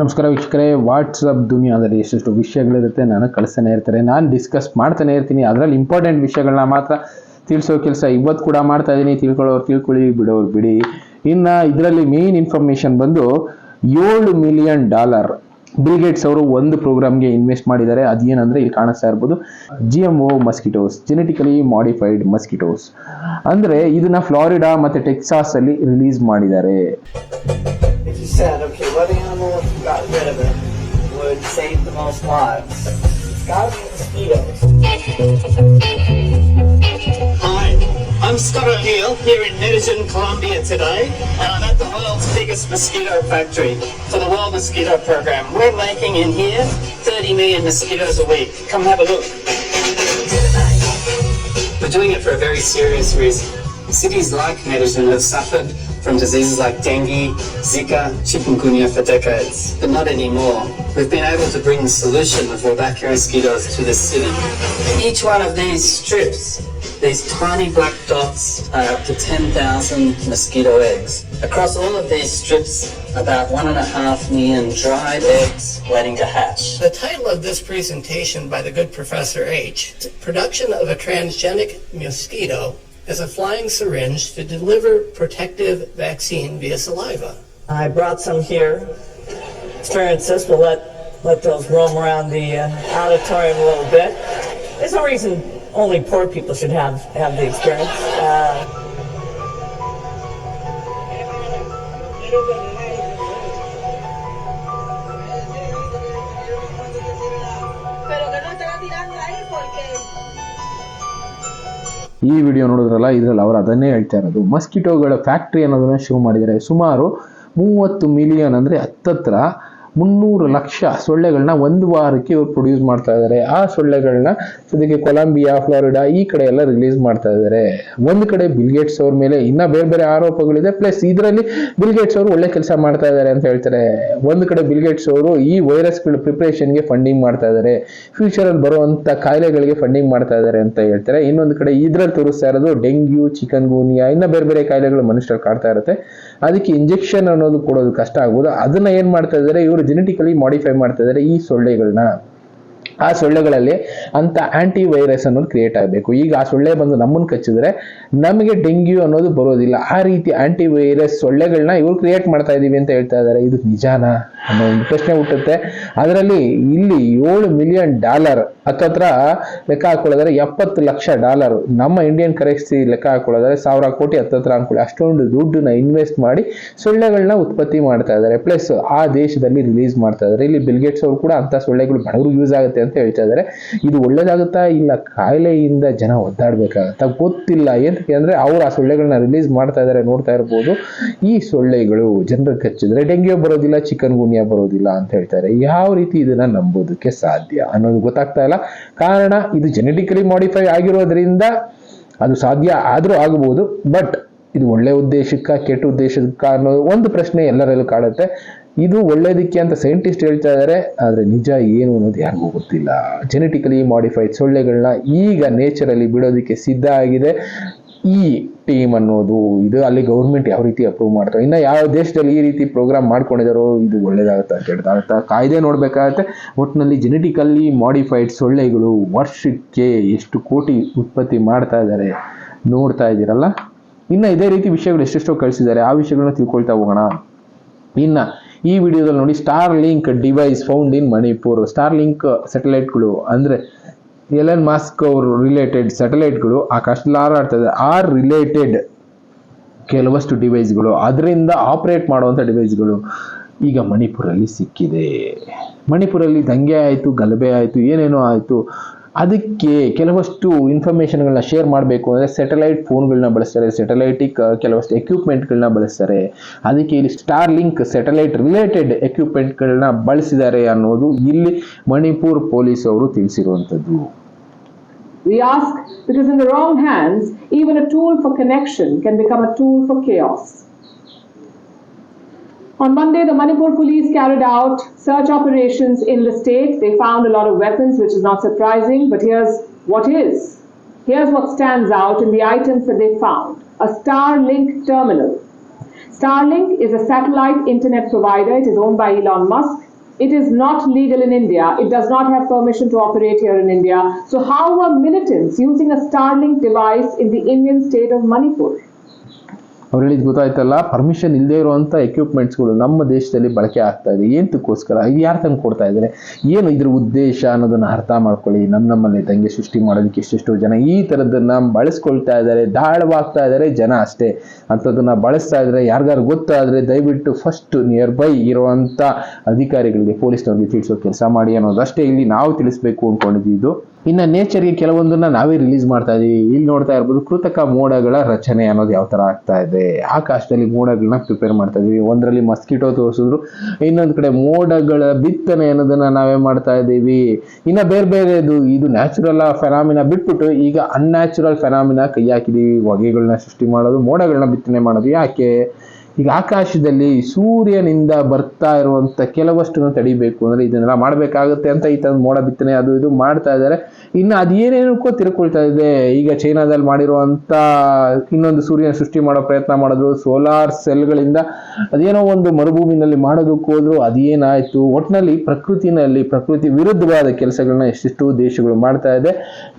ನಮಸ್ಕಾರ ವೀಕ್ಷಕರೇ ವಾಟ್ಸಪ್ ದುನಿಯಾದಲ್ಲಿ ಎಷ್ಟೆಷ್ಟು ವಿಷಯಗಳಿರುತ್ತೆ ನಾನು ಕಳಿಸ್ತಾನೆ ಇರ್ತಾರೆ. ನಾನು ಡಿಸ್ಕಸ್ ಮಾಡ್ತಾನೆ ಇರ್ತೀನಿ. ಅದರಲ್ಲಿ ಇಂಪಾರ್ಟೆಂಟ್ ವಿಷಯಗಳನ್ನ ಮಾತ್ರ ತಿಳಿಸೋ ಕೆಲಸ ಇವತ್ತು ಕೂಡ ಮಾಡ್ತಾ ಇದ್ದೀನಿ. ತಿಳ್ಕೊಳ್ಳೋರು ತಿಳ್ಕೊಳ್ಳಿ, ಬಿಡೋರು ಬಿಡಿ. ಇನ್ನು ಇದರಲ್ಲಿ ಮೇನ್ ಇನ್ಫಾರ್ಮೇಶನ್ ಬಂದು ಏಳು ಮಿಲಿಯನ್ ಡಾಲರ್ ಬಿಲ್ಗೇಟ್ಸ್ ಅವರು ಒಂದು ಪ್ರೋಗ್ರಾಮ್ಗೆ ಇನ್ವೆಸ್ಟ್ ಮಾಡಿದ್ದಾರೆ. ಅದೇನಂದ್ರೆ ಇಲ್ಲಿ ಕಾಣಿಸ್ತಾ ಇರ್ಬೋದು G M O mosquitoes genetically modified mosquitoes ಅಂದ್ರೆ ಇದನ್ನ ಫ್ಲಾರಿಡಾ ಮತ್ತೆ ಟೆಕ್ಸಾಸ್ ಅಲ್ಲಿ ರಿಲೀಸ್ ಮಾಡಿದ್ದಾರೆ. If you said, okay, what animal, if you got rid of it, would save the most lives? It's gotta be mosquitoes. Hi, I'm Scott O'Neill here in Medellin, Colombia today, and I'm at the world's biggest mosquito factory for the World Mosquito Program. We're making in here 30 million mosquitoes a week. Come have a look. We're doing it for a very serious reason. Cities like Medellin have suffered from diseases like dengue, Zika, chikungunya for decades, but not anymore. We've been able to bring the solution of Wolbachia mosquitoes to the city. Each one of these strips, these tiny black dots, are up to 10,000 mosquito eggs. Across all of these strips, about one and a half million dried eggs waiting to hatch. The title of this presentation by the good Professor H, Production of a Transgenic Mosquito is a flying syringe to deliver protective vaccine via saliva. I brought some here. Experience. We'll let, let those roam around the uh, auditorium a little bit. There's no reason only poor people should have, have the experience. Uh, ಈ video ನೋಡಿದ್ರಲ್ಲ, ಇದರಲ್ಲಿ ಅವರು ಅದನ್ನೇ ಹೇಳ್ತಾ ಇರೋದು. ಮಸ್ಕಿಟೋಗಳ factory ಅನ್ನೋದನ್ನ ಶುರು ಮಾಡಿದ್ದಾರೆ. ಸುಮಾರು ಮೂವತ್ತು ಮಿಲಿಯನ್ ಅಂದರೆ ಹತ್ತತ್ರ ಮುನ್ನೂರು ಲಕ್ಷ ಸೊಳ್ಳೆಗಳನ್ನ ಒಂದು ವಾರಕ್ಕೆ ಇವರು ಪ್ರೊಡ್ಯೂಸ್ ಮಾಡ್ತಾ ಇದ್ದಾರೆ ಆ ಸೊಳ್ಳೆಗಳನ್ನ ಸದ್ಯಕ್ಕೆ ಕೊಲಂಬಿಯಾ, ಫ್ಲಾರಿಡಾ ಈ ಕಡೆ ಎಲ್ಲ ರಿಲೀಸ್ ಮಾಡ್ತಾ ಇದ್ದಾರೆ ಒಂದು ಕಡೆ ಬಿಲ್ಗೇಟ್ಸ್ ಅವ್ರ ಮೇಲೆ ಇನ್ನ ಬೇರೆ ಬೇರೆ ಆರೋಪಗಳಿದೆ. ಪ್ಲಸ್ ಇದರಲ್ಲಿ ಬಿಲ್ಗೇಟ್ಸ್ ಅವರು ಒಳ್ಳೆ ಕೆಲಸ ಮಾಡ್ತಾ ಇದ್ದಾರೆ ಅಂತ ಹೇಳ್ತಾರೆ. ಒಂದು ಕಡೆ ಬಿಲ್ಗೇಟ್ಸ್ ಅವರು ಈ ವೈರಸ್ಗಳ ಪ್ರಿಪರೇಷನ್ಗೆ ಫಂಡಿಂಗ್ ಮಾಡ್ತಾ ಇದ್ದಾರೆ ಫ್ಯೂಚರಲ್ಲಿ ಬರುವಂತ ಕಾಯಿಲೆಗಳಿಗೆ ಫಂಡಿಂಗ್ ಮಾಡ್ತಾ ಇದ್ದಾರೆ ಅಂತ ಹೇಳ್ತಾರೆ. ಇನ್ನೊಂದು ಕಡೆ ಇದ್ರಲ್ಲಿ ತೋರಿಸ್ತಾ ಇರೋದು ಡೆಂಗ್ಯೂ ಚಿಕನ್ ಗೂನಿಯಾ ಇನ್ನ ಬೇರೆ ಬೇರೆ ಕಾಯಿಲೆಗಳು ಮನುಷ್ಯರು ಕಾಡ್ತಾ ಇರುತ್ತೆ. ಅದಕ್ಕೆ ಇಂಜೆಕ್ಷನ್ ಅನ್ನೋದು ಕೊಡೋದು ಕಷ್ಟ ಆಗ್ಬೋದು. ಅದನ್ನ ಏನ್ ಮಾಡ್ತಾ ಇದ್ದಾರೆ ಇವರು ಜೆನೆಟಿಕಲಿ ಮಾಡಿಫೈ ಮಾಡ್ತಾ ಇದ್ದಾರೆ ಈ ಸೊಳ್ಳೆಗಳನ್ನ ಆ ಸೊಳ್ಳೆಗಳಲ್ಲಿ ಅಂತ ಆಂಟಿ ವೈರಸ್ ಅನ್ನೋದು ಕ್ರಿಯೇಟ್ ಆಗಬೇಕು. ಈಗ ಆ ಸೊಳ್ಳೆ ಬಂದು ನಮ್ಮನ್ನು ಕಚ್ಚಿದ್ರೆ ನಮಗೆ ಡೆಂಗ್ಯೂ ಅನ್ನೋದು ಬರೋದಿಲ್ಲ. ಆ ರೀತಿ ಆಂಟಿ ವೈರಸ್ ಸೊಳ್ಳೆಗಳನ್ನ ಇವರು ಕ್ರಿಯೇಟ್ ಮಾಡ್ತಾ ಇದ್ದೀವಿ ಅಂತ ಹೇಳ್ತಾ ಇದ್ದಾರೆ ಇದು ನಿಜಾನಾ ಅನ್ನೋ ಒಂದು ಪ್ರಶ್ನೆ ಹುಟ್ಟುತ್ತೆ. ಅದರಲ್ಲಿ ಇಲ್ಲಿ ಏಳು ಮಿಲಿಯನ್ ಡಾಲರ್ ಹತ್ತತ್ರ ಲೆಕ್ಕ ಹಾಕೊಳ್ಳೋದ್ರೆ ಎಪ್ಪತ್ತು ಲಕ್ಷ ಡಾಲರ್ ನಮ್ಮ ಇಂಡಿಯನ್ ಕರೆನ್ಸಿ ಲೆಕ್ಕ ಹಾಕೊಳ್ಳೋದ್ರೆ ಸಾವಿರ ಕೋಟಿ ಹತ್ತತ್ರ ಅನ್ಕೊಳ್ಳಿ. ಅಷ್ಟೊಂದು ದುಡ್ಡನ್ನ ಇನ್ವೆಸ್ಟ್ ಮಾಡಿ ಸೊಳ್ಳೆಗಳನ್ನ ಉತ್ಪತ್ತಿ ಮಾಡ್ತಾ ಇದ್ದಾರೆ ಪ್ಲಸ್ ಆ ದೇಶದಲ್ಲಿ ರಿಲೀಸ್ ಮಾಡ್ತಾ ಇದ್ದಾರೆ ಇಲ್ಲಿ ಬಿಲ್ಗೇಟ್ಸ್ ಅವರು ಕೂಡ ಅಂತ ಸೊಳ್ಳೆಗಳು ಬಡವರು ಯೂಸ್ ಆಗುತ್ತೆ ಅಂತ ಹೇಳ್ತಾ ಇದ್ದಾರೆ. ಇದು ಒಳ್ಳೇದಾಗುತ್ತಾ? ಇಲ್ಲ, ಕಾಯಿಲೆಯಿಂದ ಜನ ಒದ್ದಾಡ್ಬೇಕಾಗತ್ತಾ? ಗೊತ್ತಿಲ್ಲ. ಏನಕ್ಕೆ ಅಂದ್ರೆ ಅವ್ರು ಆ ಸೊಳ್ಳೆಗಳನ್ನ ರಿಲೀಸ್ ಮಾಡ್ತಾ ಇದ್ದಾರೆ, ನೋಡ್ತಾ ಇರ್ಬೋದು. ಈ ಸೊಳ್ಳೆಗಳು ಜನರ ಕಚ್ಚಿದ್ರೆ ಡೆಂಗ್ಯೂ ಬರೋದಿಲ್ಲ, ಚಿಕನ್ ಗುನಿಯಾ ಬರೋದಿಲ್ಲ ಅಂತ ಹೇಳ್ತಾರೆ. ಯಾವ ರೀತಿ ಇದನ್ನ ನಂಬೋದಕ್ಕೆ ಸಾಧ್ಯ ಅನ್ನೋದು ಗೊತ್ತಾಗ್ತಾ ಇಲ್ಲ. ಕಾರಣ, ಇದು ಜೆನೆಟಿಕಲಿ ಮಾಡಿಫೈ ಆಗಿರೋದ್ರಿಂದ ಅದು ಸಾಧ್ಯ ಆದರೂ ಆಗಬಹುದು ಬಟ್ ಇದು ಒಳ್ಳೆ ಉದ್ದೇಶಕ್ಕ, ಕೆಟ್ಟ ಉದ್ದೇಶಕ್ಕ ಅನ್ನೋ ಒಂದು ಪ್ರಶ್ನೆ ಎಲ್ಲರಲ್ಲೂ ಕಾಡುತ್ತೆ. ಇದು ಒಳ್ಳೇದಕ್ಕೆ ಅಂತ ಸೈಂಟಿಸ್ಟ್ ಹೇಳ್ತಾ ಇದ್ದಾರೆ ಆದರೆ ನಿಜ ಏನು ಅನ್ನೋದು ಯಾರಿಗೂ ಗೊತ್ತಿಲ್ಲ. ಜೆನೆಟಿಕಲಿ ಮಾಡಿಫೈಡ್ ಸೊಳ್ಳೆಗಳನ್ನ ಈಗ ನೇಚರಲ್ಲಿ ಬಿಡೋದಕ್ಕೆ ಸಿದ್ಧ ಆಗಿದೆ. ಈ ಟೀಮ್ ಅನ್ನೋದು, ಇದು ಅಲ್ಲಿ ಗೌರ್ಮೆಂಟ್ ಯಾವ ರೀತಿ ಅಪ್ರೂವ್ ಮಾಡ್ತಾರೆ ಇನ್ನು ಯಾವ ದೇಶದಲ್ಲಿ ಈ ರೀತಿ ಪ್ರೋಗ್ರಾಮ್ ಮಾಡ್ಕೊಂಡಿದಾರೋ, ಇದು ಒಳ್ಳೇದಾಗುತ್ತೆ ಕೆಟ್ಟದಾಗುತ್ತಾ ಕಾಯ್ದೆ ನೋಡಬೇಕಾಗತ್ತೆ ಒಟ್ಟಿನಲ್ಲಿ ಜೆನೆಟಿಕಲ್ಲಿ ಮಾಡಿಫೈಡ್ ಸೊಳ್ಳೆಗಳು ವರ್ಷಕ್ಕೆ ಎಷ್ಟು ಕೋಟಿ ಉತ್ಪತ್ತಿ ಮಾಡ್ತಾ ಇದ್ದಾರೆ ನೋಡ್ತಾ ಇದ್ದೀರಲ್ಲ? ಇನ್ನು ಇದೇ ರೀತಿ ವಿಷಯಗಳು ಎಷ್ಟೆಷ್ಟೋ ಕಳಿಸಿದ್ದಾರೆ, ಆ ವಿಷಯಗಳನ್ನ ತಿಳ್ಕೊಳ್ತಾ ಹೋಗೋಣ. ಇನ್ನ ಈ ವಿಡಿಯೋದಲ್ಲಿ ನೋಡಿ Starlink device found in Manipur Starlink ಸ್ಯಾಟಲೈಟ್ಗಳು ಅಂದರೆ ಎಲನ್ ಮಾಸ್ಕ್ ಅವರು ರಿಲೇಟೆಡ್ ಸ್ಯಾಟಲೈಟ್ಗಳು ಆಕಾಶದಲ್ಲಿ ಇದೆ ಆ ರಿಲೇಟೆಡ್ ಕೆಲವಷ್ಟು ಡಿವೈಸ್ಗಳು ಅದರಿಂದ ಆಪರೇಟ್ ಮಾಡುವಂಥ ಡಿವೈಸ್ಗಳು ಈಗ ಮಣಿಪುರಲ್ಲಿ ಸಿಕ್ಕಿದೆ. ಮಣಿಪುರಲ್ಲಿ ದಂಗೆ ಆಯಿತು, ಗಲಭೆ ಆಯಿತು, ಏನೇನೋ ಆಯಿತು. ಅದಕ್ಕೆ ಕೆಲವಷ್ಟು ಇನ್ಫಾರ್ಮೇಷನ್ಗಳನ್ನ ಶೇರ್ ಮಾಡಬೇಕು ಅಂದರೆ ಸ್ಯಾಟಲೈಟ್ ಫೋನ್ಗಳನ್ನ ಬಳಸ್ತಾರೆ ಸ್ಯಾಟಲೈಟಿಕ್ ಕೆಲವಷ್ಟು ಎಕ್ವಿಪ್ಮೆಂಟ್ಗಳನ್ನ ಬಳಸ್ತಾರೆ ಅದಕ್ಕೆ ಇಲ್ಲಿ ಸ್ಟಾರ್ ಲಿಂಕ್ ಸ್ಯಾಟಲೈಟ್ ರಿಲೇಟೆಡ್ ಎಕ್ವಿಪ್ಮೆಂಟ್ಗಳನ್ನ ಬಳಸಿದ್ದಾರೆ ಅನ್ನೋದು ಇಲ್ಲಿ ಮಣಿಪುರ್ ಪೊಲೀಸ್ ಅವರು ತಿಳಿಸಿರುವಂಥದ್ದು We ask because in the wrong hands, even a tool for connection can become a tool for chaos. On Monday, the Manipur police carried out search operations in the state. They found a lot of weapons, which is not surprising, but here's what is. Here's what stands out in the items that they found a Starlink terminal. Starlink is a satellite internet provider. It is owned by Elon Musk. It is not legal in India. It does not have permission to operate here in India. So, how are militants using a Starlink device in the Indian state of Manipur? ಅವ್ರು ಹೇಳಿದ್ ಗೊತ್ತಾಯ್ತಲ್ಲ permission ಇಲ್ಲದೆ ಇರುವಂಥ ಎಕ್ವಿಪ್ಮೆಂಟ್ಸ್ಗಳು ನಮ್ಮ ದೇಶದಲ್ಲಿ ಬಳಕೆ ಆಗ್ತಾ ಇದೆ. ಏಂತಕ್ಕೋಸ್ಕರ ಇದು ಯಾರು ತಂದು ಕೊಡ್ತಾ ಇದ್ದಾರೆ ಏನು ಇದ್ರ ಉದ್ದೇಶ ಅನ್ನೋದನ್ನ ಅರ್ಥ ಮಾಡ್ಕೊಳ್ಳಿ. ನಮ್ಮ ನಮ್ಮಲ್ಲಿ ತಂಗೆ ಸೃಷ್ಟಿ ಮಾಡೋದಕ್ಕೆ ಎಷ್ಟೆಷ್ಟೋ ಜನ ಈ ಥರದ್ದನ್ನು ಬಳಸ್ಕೊಳ್ತಾ ಇದ್ದಾರೆ ದಾಳವಾಗ್ತಾ ಇದ್ದಾರೆ ಜನ ಅಷ್ಟೇ. ಅಂಥದ್ದನ್ನ ಬಳಸ್ತಾ ಇದ್ದಾರೆ ಯಾರಿಗಾರು ಗೊತ್ತಾದರೆ ದಯವಿಟ್ಟು ಫಸ್ಟ್ ನಿಯರ್ ಬೈ ಇರುವಂಥ ಅಧಿಕಾರಿಗಳಿಗೆ ಪೊಲೀಸ್ನವ್ರಿಗೆ ತಿಳಿಸೋ ಕೆಲಸ ಮಾಡಿ ಅನ್ನೋದಷ್ಟೇ ಇಲ್ಲಿ ನಾವು ತಿಳಿಸ್ಬೇಕು ಅಂದ್ಕೊಂಡಿದ್ದು ಇನ್ನು ನೇಚರ್ಗೆ ಕೆಲವೊಂದನ್ನ ನಾವೇ ರಿಲೀಸ್ ಮಾಡ್ತಾ ಇದ್ದೀವಿ ಇಲ್ಲಿ ನೋಡ್ತಾ ಇರ್ಬೋದು ಕೃತಕ ಮೋಡಗಳ ರಚನೆ ಅನ್ನೋದು ಯಾವ ಥರ ಆಗ್ತಾ ಇದೆ. ಆಕಾಶದಲ್ಲಿ ಮೋಡಗಳನ್ನ ಪ್ರಿಪೇರ್ ಮಾಡ್ತಾ ಇದ್ದೀವಿ ಒಂದರಲ್ಲಿ ಮಸ್ಕಿಟೋ ತೋರಿಸಿದ್ರು. ಇನ್ನೊಂದು ಕಡೆ ಮೋಡಗಳ ಬಿತ್ತನೆ ಅನ್ನೋದನ್ನ ನಾವೇ ಮಾಡ್ತಾ ಇದ್ದೀವಿ ಇನ್ನು ಬೇರೆ ಬೇರೆದು, ಇದು ನ್ಯಾಚುರಲ್ ಫೆನಾಮಿನ ಬಿಟ್ಬಿಟ್ಟು ಈಗ ಅನ್ಯಾಚುರಲ್ ಫೆನಾಮಿನ ಕೈ ಹಾಕಿದೀವಿ. ಹೊಗೆಗಳನ್ನ ಸೃಷ್ಟಿ ಮಾಡೋದು ಮೋಡಗಳನ್ನ ಬಿತ್ತನೆ ಮಾಡೋದು. ಯಾಕೆ? ಈಗ ಆಕಾಶದಲ್ಲಿ ಸೂರ್ಯನಿಂದ ಬರ್ತಾ ಇರುವಂತ ಕೆಲವಷ್ಟನ್ನು ತಡಿಬೇಕು ಅಂದ್ರೆ ಇದನ್ನೆಲ್ಲ ಮಾಡಬೇಕಾಗುತ್ತೆ ಅಂತ ಈ ತಂದು ಮೋಡ ಬಿತ್ತನೆ ಅದು ಇದು ಮಾಡ್ತಾ ಇದ್ದಾರೆ. ಇನ್ನು ಅದೇನೇನಕ್ಕೋ ತಿರ್ಕೊಳ್ತಾ ಇದೆ. ಈಗ ಚೈನಾದಲ್ಲಿ ಮಾಡಿರುವಂಥ ಇನ್ನೊಂದು ಸೂರ್ಯನ ಸೃಷ್ಟಿ ಮಾಡೋ ಪ್ರಯತ್ನ ಮಾಡಿದ್ರು. ಸೋಲಾರ್ ಸೆಲ್ಗಳಿಂದ ಅದೇನೋ ಒಂದು ಮರುಭೂಮಿನಲ್ಲಿ ಮಾಡೋದಕ್ಕೆ ಹೋದ್ರು, ಅದೇನಾಯ್ತು? ಒಟ್ಟಿನಲ್ಲಿ ಪ್ರಕೃತಿನಲ್ಲಿ ಪ್ರಕೃತಿ ವಿರುದ್ಧವಾದ ಕೆಲಸಗಳನ್ನ ಎಷ್ಟೆಷ್ಟು ದೇಶಗಳು ಮಾಡ್ತಾ ಇದೆ.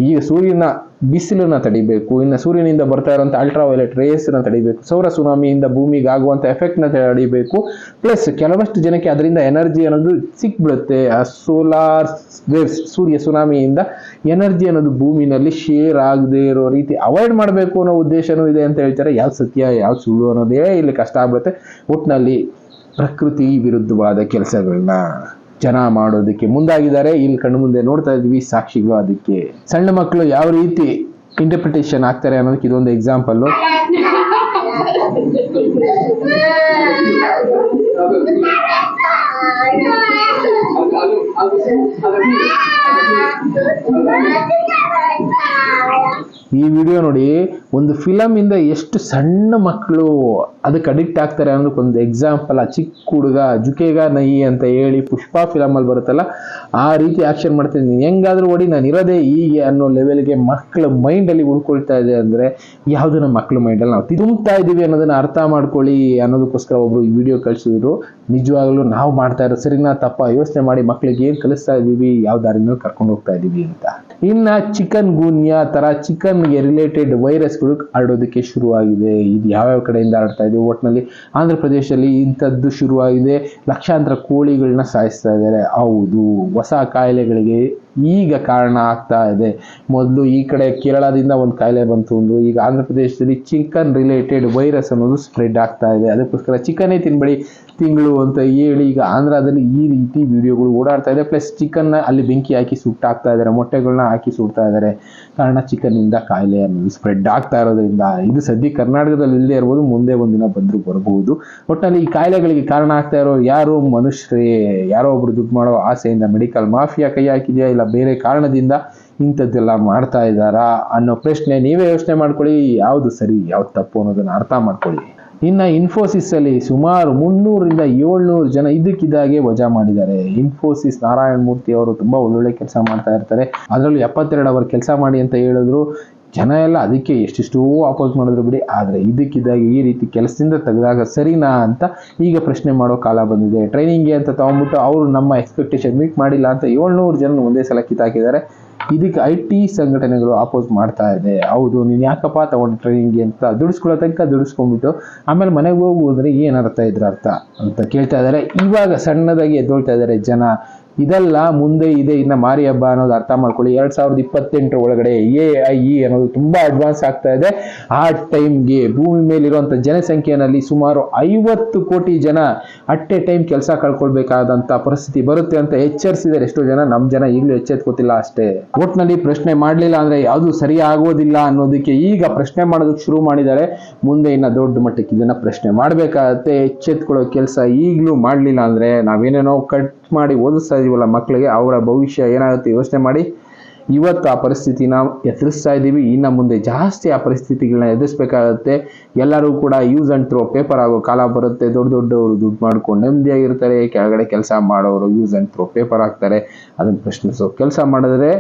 ಈಗ ಸೂರ್ಯನ ಬಿಸಿಲನ್ನ ತಡಿಬೇಕು, ಇನ್ನು ಸೂರ್ಯನಿಂದ ಬರ್ತಾ ಇರೋಂಥ ಅಲ್ಟ್ರಾ ವೈಲೆಟ್ ರೇಸ್ನ ತಡಿಬೇಕು, ಸೌರ ಸುನಾಮಿಯಿಂದ ಭೂಮಿಗೆ ಆಗುವಂಥ ಎಫೆಕ್ಟ್ನ ತಡಿಬೇಕು ಪ್ಲಸ್ ಕೆಲವಷ್ಟು ಜನಕ್ಕೆ ಅದರಿಂದ ಎನರ್ಜಿ ಅನ್ನೋದು ಸಿಕ್ಬಿಡುತ್ತೆ. ಆ ಸೋಲಾರ್ ವೇವ್ಸ್ ಸೂರ್ಯ ಸುನಾಮಿಯಿಂದ ಎನರ್ಜಿ ಅನ್ನೋದು ಭೂಮಿನಲ್ಲಿ ಶೇರ್ ಆಗದೆ ಇರೋ ರೀತಿ ಅವಾಯ್ಡ್ ಮಾಡಬೇಕು ಅನ್ನೋ ಉದ್ದೇಶನೂ ಇದೆ ಅಂತ ಹೇಳ್ತಾರೆ. ಯಾವ ಸತ್ಯ ಯಾವ ಸುಳ್ಳು ಅನ್ನೋದೇ ಇಲ್ಲಿ ಕಷ್ಟ ಆಗ್ಬಿಡುತ್ತೆ. ಒಟ್ಟಿನಲ್ಲಿ ಪ್ರಕೃತಿ ವಿರುದ್ಧವಾದ ಕೆಲಸಗಳನ್ನ ಜನ ಮಾಡೋದಕ್ಕೆ ಮುಂದಾಗಿದ್ದಾರೆ. ಇಲ್ಲಿ ಕಣ್ಣು ಮುಂದೆ ನೋಡ್ತಾ ಇದ್ವಿ ಸಾಕ್ಷಿಗಳು ಅದಕ್ಕೆ. ಸಣ್ಣ ಮಕ್ಕಳು ಯಾವ ರೀತಿ ಇಂಟರ್ಪ್ರಿಟೇಷನ್ ಆಗ್ತಾರೆ ಅನ್ನೋದಕ್ಕೆ ಇದೊಂದು ಎಕ್ಸಾಂಪಲ್ ಈ ವಿಡಿಯೋ ನೋಡಿ ಒಂದು ಫಿಲಮಿಂದ ಎಷ್ಟು ಸಣ್ಣ ಮಕ್ಕಳು ಅದಕ್ಕೆ ಅಡಿಕ್ಟ್ ಆಗ್ತಾರೆ ಅನ್ನೋದಕ್ಕೊಂದು ಎಕ್ಸಾಂಪಲ್ ಆ ಚಿಕ್ಕ ಹುಡುಗ, ಜುಕೇಗ ನೈ ಅಂತ ಹೇಳಿ ಪುಷ್ಪ ಫಿಲಮಲ್ಲಿ ಬರುತ್ತಲ್ಲ, ಆ ರೀತಿ ಆಕ್ಷನ್ ಮಾಡ್ತೀನಿ ನೀನು ಹೆಂಗಾದರೂ ಓಡಿ, ನಾನು ಇರೋದೇ ಹೀಗೆ ಅನ್ನೋ ಲೆವೆಲ್ಗೆ ಮಕ್ಕಳ ಮೈಂಡ್ ಅಲ್ಲಿ ಉಳ್ಕೊಳ್ತಾ ಇದೆ ಅಂದ್ರೆ ಯಾವ್ದು ನಮ್ಮ ಮಕ್ಕಳ ಮೈಂಡ್ ಅಲ್ಲಿ ನಾವು ತುಂಬುತ್ತಾ ಇದೀವಿ ಅನ್ನೋದನ್ನ ಅರ್ಥ ಮಾಡ್ಕೊಳ್ಳಿ ಅನ್ನೋದಕ್ಕೋಸ್ಕರ ಒಬ್ರು ಈ ವಿಡಿಯೋ ಕಳಿಸಿದ್ರು. ನಿಜವಾಗ್ಲೂ ನಾವು ಮಾಡ್ತಾ ಇರೋ ಸರಿನಾ ತಪ್ಪ? ಯೋಚನೆ ಮಾಡಿ ಮಕ್ಕಳಿಗೆ ಏನು ಕಲಿಸ್ತಾ ಇದೀವಿ ಯಾವ ದಾರಿನಲ್ಲಿ ಕರ್ಕೊಂಡು ಹೋಗ್ತಾ ಇದೀವಿ ಅಂತ. ಇನ್ನ ಚಿಕನ್ ಗೂನಿಯಾ ತರ ಚಿಕನ್ಗೆ ರಿಲೇಟೆಡ್ ವೈರಸ್ಗಳು ಹರಡೋದಕ್ಕೆ ಶುರುವಾಗಿದೆ. ಇದು ಯಾವ್ಯಾವ ಕಡೆಯಿಂದ ಹರಡ್ತಾ ಇದೆ? ಒಟ್ಟಿನಲ್ಲಿ ಆಂಧ್ರ ಪ್ರದೇಶದಲ್ಲಿ ಇಂಥದ್ದು ಶುರುವಾಗಿದೆ. ಲಕ್ಷಾಂತರ ಕೋಳಿಗಳನ್ನ ಸಾಯಿಸ್ತಾ ಇದ್ದಾರೆ. ಹೌದು, ಹೊಸ ಕಾಯಿಲೆಗಳಿಗೆ ಈಗ ಕಾರಣ ಆಗ್ತಾ ಇದೆ. ಮೊದಲು ಈ ಕಡೆ ಕೇರಳದಿಂದ ಒಂದು ಕಾಯಿಲೆ ಬಂತು ಒಂದು ಈಗ ಆಂಧ್ರ ಪ್ರದೇಶದಲ್ಲಿ ಚಿಕನ್ ರಿಲೇಟೆಡ್ ವೈರಸ್ ಅನ್ನೋದು ಸ್ಪ್ರೆಡ್ ಆಗ್ತಾ ಇದೆ. ಅದಕ್ಕೋಸ್ಕರ ಚಿಕನೇ ತಿನ್ಬೇಡಿ. ತಿಂಗಳು ಅಂತ ಹೇಳಿ ಈಗ ಆಂಧ್ರದಲ್ಲಿ ಈ ರೀತಿ ವಿಡಿಯೋಗಳು ಓಡಾಡ್ತಾ ಇದೆ. ಪ್ಲಸ್ ಚಿಕನ್ನ ಅಲ್ಲಿ ಬೆಂಕಿ ಹಾಕಿ ಸುಟ್ಟಾಗ್ತಾ ಇದ್ದಾರೆ ಮೊಟ್ಟೆಗಳನ್ನ ಹಾಕಿ ಸುಡ್ತಾ ಇದ್ದಾರೆ ಕಾರಣ ಚಿಕನ್ನಿಂದ ಕಾಯಿಲೆ ಅನ್ನೋದು ಸ್ಪ್ರೆಡ್ ಆಗ್ತಾ ಇರೋದ್ರಿಂದ ಇದು ಸದ್ಯ ಕರ್ನಾಟಕದಲ್ಲಿ ಇಲ್ಲದೆ ಇರ್ಬೋದು, ಮುಂದೆ ಒಂದಿನ ಬಂದರೂ ಬರಬಹುದು ಒಟ್ಟಿನಲ್ಲಿ ಈ ಕಾಯಿಲೆಗಳಿಗೆ ಕಾರಣ ಆಗ್ತಾ ಇರೋ ಯಾರು? ಮನುಷ್ಯರೇ, ಯಾರೋ ಒಬ್ರು ದುಡ್ಡು ಮಾಡೋ ಆಸೆಯಿಂದ ಮೆಡಿಕಲ್ ಮಾಫಿಯಾ ಕೈ ಹಾಕಿದೆಯಾ ಇಲ್ಲ ಬೇರೆ ಕಾರಣದಿಂದ ಇಂಥದ್ದೆಲ್ಲ ಮಾಡ್ತಾ ಇದ್ದಾರಾ ಅನ್ನೋ ಪ್ರಶ್ನೆ ನೀವೇ ಯೋಚನೆ ಮಾಡ್ಕೊಳ್ಳಿ. ಯಾವುದು ಸರಿ, ಯಾವ್ದು ತಪ್ಪು ಅನ್ನೋದನ್ನ ಅರ್ಥ ಮಾಡ್ಕೊಳ್ಳಿ. ಇನ್ನು ಇನ್ಫೋಸಿಸ್ ಅಲ್ಲಿ ಸುಮಾರು ಮುನ್ನೂರಿಂದ ಏಳ್ನೂರು ಜನ ಇದ್ದಕ್ಕಿದ್ದಾಗೆ ವಜಾ ಮಾಡಿದ್ದಾರೆ. ಇನ್ಫೋಸಿಸ್ ನಾರಾಯಣ ಮೂರ್ತಿ ಅವರು ತುಂಬಾ ಒಳ್ಳೊಳ್ಳೆ ಕೆಲಸ ಮಾಡ್ತಾ ಇರ್ತಾರೆ. ಅದರಲ್ಲೂ ಎಪ್ಪತ್ತೆರಡು ಅವರ್ ಕೆಲಸ ಮಾಡಿ ಅಂತ ಹೇಳಿದ್ರು. ಜನ ಎಲ್ಲ ಅದಕ್ಕೆ ಎಷ್ಟೆಷ್ಟೋ ಅಪೋಸ್ ಮಾಡಿದ್ರು ಬಿಡಿ. ಆದರೆ ಇದಕ್ಕಿದ್ದಾಗ ಈ ರೀತಿ ಕೆಲಸದಿಂದ ತೆಗೆದಾಗ ಸರಿನಾ ಅಂತ ಈಗ ಪ್ರಶ್ನೆ ಮಾಡೋ ಕಾಲ ಬಂದಿದೆ. ಟ್ರೈನಿಂಗ್ಗೆ ಅಂತ ತಗೊಂಡ್ಬಿಟ್ಟು ಅವರು ನಮ್ಮ ಎಕ್ಸ್ಪೆಕ್ಟೇಷನ್ ಮೀಟ್ ಮಾಡಿಲ್ಲ ಅಂತ ಏಳ್ನೂರು ಜನ ಒಂದೇ ಸಲ ಕಿತ್ತಾಕಿದ್ದಾರೆ. ಇದಕ್ಕೆ ಐ ಟಿ ಸಂಘಟನೆಗಳು ಅಪೋಸ್ ಮಾಡ್ತಾ ಇದೆ. ಹೌದು, ನೀನು ಯಾಕಪ್ಪ ತಗೊಂಡು ಟ್ರೈನಿಂಗ್ಗೆ ಅಂತ ದುಡಿಸ್ಕೊಳ್ಳೋ ತನಕ ದುಡಿಸ್ಕೊಂಡ್ಬಿಟ್ಟು ಆಮೇಲೆ ಮನೆಗೆ ಹೋಗುವುದ್ರೆ ಏನು ಅರ್ಥ ಇದ್ರ ಅರ್ಥ ಅಂತ ಕೇಳ್ತಾ ಇದ್ದಾರೆ. ಇವಾಗ ಸಣ್ಣದಾಗಿ ಎದ್ದೊಳ್ತಾ ಇದ್ದಾರೆ ಜನ. ಇದೆಲ್ಲ ಮುಂದೆ ಇದೆ. ಇನ್ನು ಮಾರಿ ಹಬ್ಬ ಅನ್ನೋದು ಅರ್ಥ ಮಾಡ್ಕೊಳ್ಳಿ. ಎರಡ್ ಸಾವಿರದ ಇಪ್ಪತ್ತೆಂಟರ ಒಳಗಡೆ ಎ ಐ ಇ ಅನ್ನೋದು ತುಂಬಾ ಅಡ್ವಾನ್ಸ್ ಆಗ್ತಾ ಇದೆ. ಆ ಟೈಮ್ಗೆ ಭೂಮಿ ಮೇಲಿರುವಂಥ ಜನಸಂಖ್ಯೆಯಲ್ಲಿ ಸುಮಾರು ಐವತ್ತು ಕೋಟಿ ಜನ ಅಟ್ ಎ ಟೈಮ್ ಕೆಲಸ ಕಳ್ಕೊಳ್ಬೇಕಾದಂಥ ಪರಿಸ್ಥಿತಿ ಬರುತ್ತೆ ಅಂತ ಎಚ್ಚರಿಸಿದ್ದಾರೆ. ಎಷ್ಟೋ ಜನ ನಮ್ಮ ಜನ ಈಗಲೂ ಎಚ್ಚೆತ್ಕೋತಿಲ್ಲ ಅಷ್ಟೇ. ಕೋರ್ಟ್ನಲ್ಲಿ ಪ್ರಶ್ನೆ ಮಾಡಲಿಲ್ಲ ಅಂದ್ರೆ ಯಾವುದು ಸರಿ ಆಗೋದಿಲ್ಲ ಅನ್ನೋದಕ್ಕೆ ಈಗ ಪ್ರಶ್ನೆ ಮಾಡೋದಕ್ಕೆ ಶುರು ಮಾಡಿದ್ದಾರೆ. ಮುಂದೆ ಇನ್ನ ದೊಡ್ಡ ಮಟ್ಟಕ್ಕೆ ಇದನ್ನ ಪ್ರಶ್ನೆ ಮಾಡಬೇಕಾಗತ್ತೆ. ಎಚ್ಚೆತ್ಕೊಳ್ಳೋ ಕೆಲಸ ಈಗಲೂ ಮಾಡಲಿಲ್ಲ ಅಂದ್ರೆ ನಾವೇನೇನೋ ಕಟ್ ಮಾಡಿ ಓದಿಸ್ತಾ ಇದೀವಲ್ಲ ಮಕ್ಕಳಿಗೆ ಅವರ ಭವಿಷ್ಯ ಏನಾಗುತ್ತೆ ಯೋಚನೆ ಮಾಡಿ, ಇವತ್ತು ಆ ಪರಿಸ್ಥಿತಿನ ಎದುರಿಸ್ತಾ ಇದ್ದೀವಿ. ಇನ್ನು ಮುಂದೆ ಜಾಸ್ತಿ ಆ ಪರಿಸ್ಥಿತಿಗಳನ್ನ ಎದುರಿಸ್ಬೇಕಾಗತ್ತೆ. ಎಲ್ಲರೂ ಕೂಡ ಯೂಸ್ ಅಂಡ್ ಥ್ರೋ ಪೇಪರ್ ಆಗೋ ಕಾಲ ಬರುತ್ತೆ. ದೊಡ್ಡ ದೊಡ್ಡವರು ದುಡ್ಡು ಮಾಡ್ಕೊಂಡು ನೆಮ್ಮದಿಯಾಗಿರ್ತಾರೆ. ಕೆಳಗಡೆ ಕೆಲಸ ಮಾಡೋರು ಯೂಸ್ ಅಂಡ್ ಥ್ರೋ ಪೇಪರ್ ಹಾಕ್ತಾರೆ. ಅದನ್ನು ಪ್ರಶ್ನಿಸೋ ಕೆಲಸ ಮಾಡಿದ್ರೆ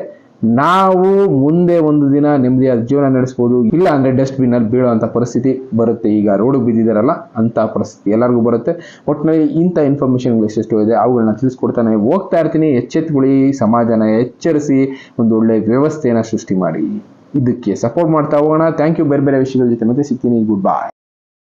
ನಾವು ಮುಂದೆ ಒಂದು ದಿನ ನೆಮ್ಮದಿಯಾದ ಜೀವನ ನಡೆಸ್ಬೋದು. ಇಲ್ಲ ಅಂದ್ರೆ ಡಸ್ಟ್ಬಿನ್ ಅಲ್ಲಿ ಬೀಳುವಂತ ಪರಿಸ್ಥಿತಿ ಬರುತ್ತೆ. ಈಗ ರೋಡ್ ಬಿದ್ದಿದಾರಲ್ಲ, ಅಂತ ಪರಿಸ್ಥಿತಿ ಎಲ್ಲರಿಗೂ ಬರುತ್ತೆ. ಒಟ್ಟಿನಲ್ಲಿ ಇಂಥ ಇನ್ಫಾರ್ಮೇಶನ್ ಎಷ್ಟೆಷ್ಟು ಇದೆ ಅವುಗಳನ್ನ ತಿಳಿಸ್ಕೊಡ್ತಾನೆ ಹೋಗ್ತಾ ಇರ್ತೀನಿ. ಎಚ್ಚೆತ್ಕೊಳ್ಳಿ ಸಮಾಜನ ಎಚ್ಚರಿಸಿ, ಒಂದು ಒಳ್ಳೆ ವ್ಯವಸ್ಥೆಯನ್ನ ಸೃಷ್ಟಿ ಮಾಡಿ. ಇದಕ್ಕೆ ಸಪೋರ್ಟ್ ಮಾಡ್ತಾ ಹೋಗೋಣ. ಥ್ಯಾಂಕ್ ಯು ಬೇರೆ ಬೇರೆ ವಿಷಯಗಳ ಜೊತೆ ಮತ್ತೆ ಸಿಗ್ತೀನಿ. ಗುಡ್ ಬಾಯ್